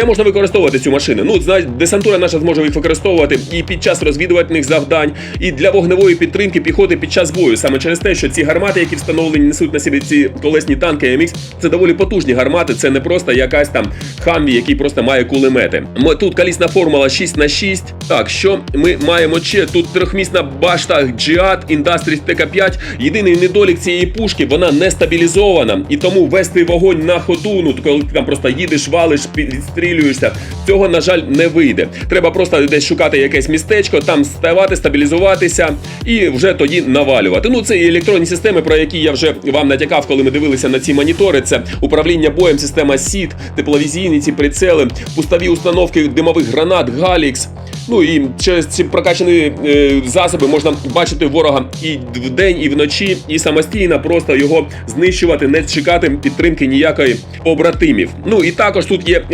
Де можна використовувати цю машину? Ну, знаєте, десантура наша зможе їх використовувати і під час розвідувальних завдань, і для вогневої підтримки піхоти під час бою. Саме через те, що ці гармати, які встановлені, несуть на собі ці колесні танки MX, це доволі потужні гармати. Це не просто якась там хамві, який просто має кулемети. Тут колісна формула 6 на 6 Так, що ми маємо ще? Тут трьохмісна башта Jihad Industries TK5. Єдиний недолік цієї пушки, вона не стабілізована, і тому вести вогонь на ходу, ну коли ти там просто їдеш, валиш, пі- відстрілюєшся. Цього, на жаль, не вийде. Треба просто десь шукати якесь містечко, там ставати, стабілізуватися і вже тоді навалювати. Ну, це і електронні системи, про які я вже вам натякав, коли ми дивилися на ці монітори. Це управління боєм, система СІД, тепловізійні ці прицели, пустові установки димових гранат, Галікс. Ну і через ці прокачані е, засоби можна бачити ворога і вдень, і вночі, і самостійно просто його знищувати, не чекати підтримки ніякої побратимів. Ну і також тут є